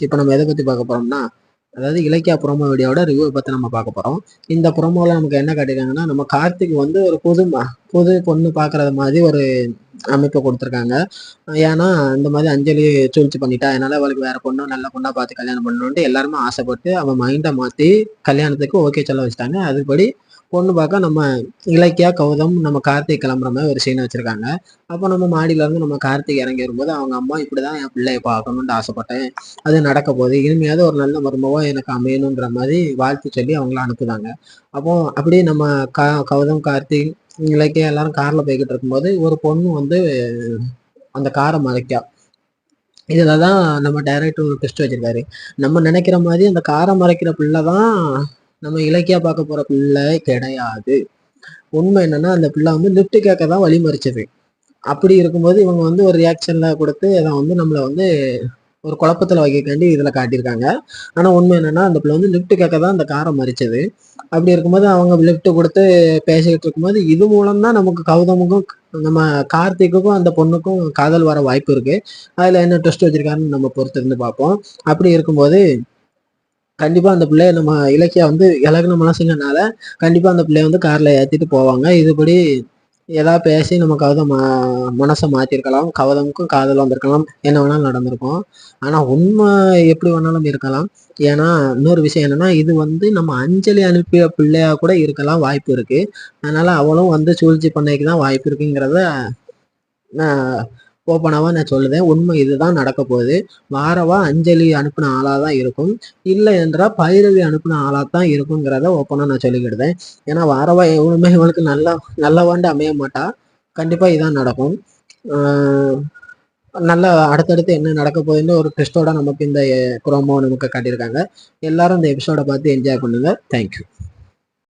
இப்போ நம்ம எதை பற்றி பார்க்க போகிறோம்னா அதாவது இலக்கிய ப்ரோமோ வீடியோட ரிவ்யூ பற்றி நம்ம பார்க்க போகிறோம் இந்த ப்ரோமோவில் நமக்கு என்ன காட்டியிருக்காங்கன்னா நம்ம கார்த்திக் வந்து ஒரு புது ம- புது பொண்ணு பார்க்குறது மாதிரி ஒரு அமைப்பை கொடுத்துருக்காங்க. ஏன்னா இந்த மாதிரி அஞ்சலி சூழ்ச்சி பண்ணிட்டா அதனால அவளுக்கு வேற பொண்ணு நல்ல பொண்ணாக பார்த்து கல்யாணம் பண்ணணுன்ட்டு எல்லாருமே ஆசைப்பட்டு அவன் மைண்டை மாற்றி கல்யாணத்துக்கு ஓகே சொல்ல வச்சுட்டாங்க. அதுபடி பொண்ணு பார்க்க நம்ம இலக்கியா கௌதம் நம்ம கார்த்திக் கிளம்புற மாதிரி ஒரு சீன் வச்சுருக்காங்க. அப்போ நம்ம மாடியில இருந்து நம்ம கார்த்திக் இறங்கி வரும்போது அவங்க அம்மா இப்படி தான் என் பிள்ளைய பார்க்கணுன்ட்டு ஆசைப்பட்டேன். அது நடக்க போகுது. இனிமையாவது ஒரு நல்ல மருமவாக எனக்கு அமையணுன்ற மாதிரி வாழ்த்து சொல்லி அவங்கள அனுப்புதாங்க அப்போ அப்படியே நம்ம கா கௌதம் கார்த்திக் இலக்கியா எல்லாரும் காரில் போய்கிட்டு இருக்கும்போது ஒரு பொண்ணு வந்து அந்த காரை மறைக்கா. இதில் தான் நம்ம டைரக்டர் ஒரு டெஸ்ட் வச்சிருக்காரு. நம்ம நினைக்கிற மாதிரி அந்த காரை மறைக்கிற பிள்ளை தான் நம்ம இலக்கியா பார்க்க போற பிள்ளை கிடையாது. உண்மை என்னன்னா அந்த பிள்ளை வந்து லிஃப்ட் கேட்க தான் வழிமறிச்சது. அப்படி இருக்கும்போது இவங்க வந்து ஒரு ரியாக்ஷன்ல கொடுத்து அதை வந்து நம்மளை வந்து ஒரு குழப்பத்தில் வைக்கக்காண்டி இதில் காட்டியிருக்காங்க. ஆனால் உண்மை என்னென்னா அந்த பிள்ளை வந்து லிஃப்ட் கேட்க தான் அந்த காரை மறிச்சது. அப்படி இருக்கும்போது அவங்க லிஃப்ட் கொடுத்து பேசிக்கிட்டு இருக்கும்போது இது மூலம் தான் நமக்கு கௌதமுக்கும் நம்ம கார்த்திக்குக்கும் அந்த பொண்ணுக்கும் காதல் வர வாய்ப்பு இருக்குது அதில் என்ன ட்ரெஸ்ட் வச்சிருக்காருன்னு நம்ம பொறுத்து இருந்து பார்ப்போம். அப்படி இருக்கும்போது கண்டிப்பா அந்த பிள்ளைய நம்ம இலக்கியா வந்து இலகுன மனசுங்கனால கண்டிப்பா அந்த பிள்ளைய வந்து கார்ல ஏத்திட்டு போவாங்க. இதுபடி ஏதாவது பேசி நம்ம கவிதை மா மனசை மாத்திருக்கலாம். கவிதமுக்கும் காதல் வந்திருக்கலாம். என்ன வேணாலும் நடந்திருக்கும். ஆனா உண்மை எப்படி வேணாலும் இருக்கலாம். ஏன்னா இன்னொரு விஷயம் என்னன்னா இது வந்து நம்ம அஞ்சலி அனுப்பிய பிள்ளையா கூட இருக்கலாம். வாய்ப்பு இருக்கு. அதனால அவளும் வந்து சூழ்ச்சி பண்ணைக்கு தான் வாய்ப்பு இருக்குங்கிறத ஓப்பனாக நான் சொல்லுதேன். உண்மை இதுதான் நடக்க போகுது. வாரவா அஞ்சலி அனுப்பின ஆளாக தான் இருக்கும். இல்லை என்றால் பைரவி அனுப்பின ஆளாக தான் இருக்குங்கிறத ஓப்பனாக நான் சொல்லிக்கிடுதேன். ஏன்னா வாரவா எவ்வளவுமே இவளுக்கு நல்லா நல்லவாண்டு அமைய மாட்டா. கண்டிப்பாக இதான் நடக்கும். நல்ல அடுத்தடுத்து என்ன நடக்க போகுதுன்னு ஒரு ட்விஸ்டோட நமக்கு இந்த eh, குரோமோ நமக்கு காட்டியிருக்காங்க. எல்லாரும் இந்த எபிசோடை பார்த்து என்ஜாய் பண்ணுங்க. தேங்க்யூ